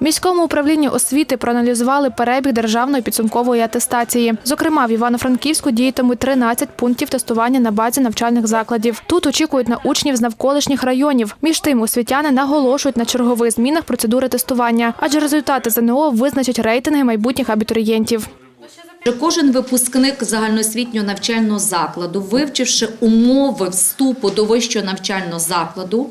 Міському управлінні освіти проаналізували перебіг державної підсумкової атестації. Зокрема, в Івано-Франківську діятимуть 13 пунктів тестування на базі навчальних закладів. Тут очікують на учнів з навколишніх районів. Між тим, освітяни наголошують на чергових змінах процедури тестування, адже результати ЗНО визначать рейтинги майбутніх абітурієнтів. Кожен випускник загальноосвітнього навчального закладу, вивчивши умови вступу до вищого навчального закладу,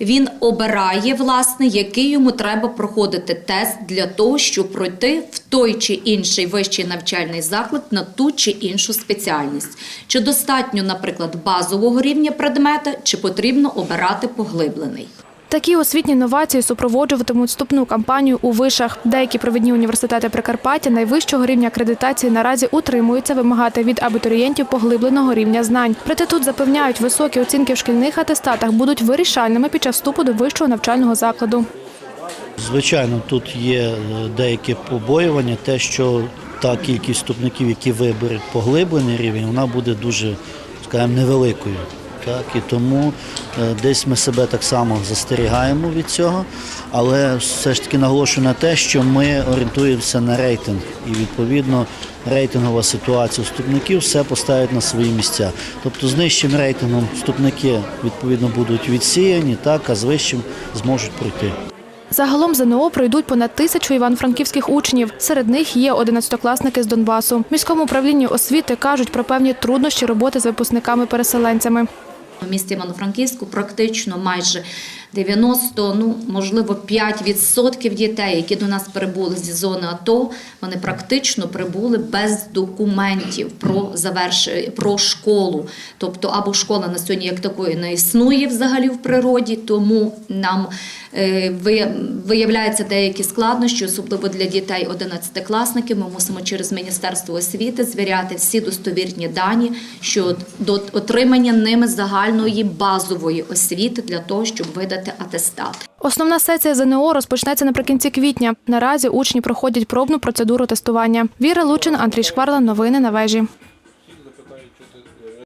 він обирає, власне, який йому треба проходити тест для того, щоб пройти в той чи інший вищий навчальний заклад на ту чи іншу спеціальність. Чи достатньо, наприклад, базового рівня предмета, чи потрібно обирати поглиблений. Такі освітні новації супроводжуватимуть вступну кампанію у вишах. Деякі провідні університети Прикарпаття найвищого рівня акредитації наразі утримуються вимагати від абітурієнтів поглибленого рівня знань. Проте тут запевняють, високі оцінки в шкільних атестатах будуть вирішальними під час вступу до вищого навчального закладу. Звичайно, тут є е, деякі побоювання, те, що та кількість вступників, які виберуть поглиблений рівень, вона буде дуже, скажімо, невеликою. Так, і тому е, десь ми себе так само застерігаємо від цього, але все ж таки наголошую на те, що ми орієнтуємося на рейтинг, і відповідно рейтингова ситуація вступників все поставить на свої місця. Тобто з нижчим рейтингом вступники відповідно будуть відсіяні, так, а з вищим зможуть пройти. Загалом ЗНО пройдуть понад тисячу івано-франківських учнів. Серед них є одинадцятокласники з Донбасу. Міському управлінні освіти кажуть про певні труднощі роботи з випускниками-переселенцями. Місті Івано-Франківську практично майже 90, ну можливо, 5% дітей, які до нас прибули зі зони АТО, вони практично прибули без документів про заверш... про школу. Тобто, або школа на сьогодні як такої не існує взагалі в природі, тому нам е, ви- виявляються деякі складнощі, особливо для дітей 11-класників. Ми мусимо через Міністерство освіти звіряти всі достовірні дані щодо отримання ними загальної базової освіти для того, щоб видати атестат. Основна сесія ЗНО розпочнеться наприкінці квітня. Наразі учні проходять пробну процедуру тестування. Віра Лучин, Андрій Шкварла. Новини на вежі.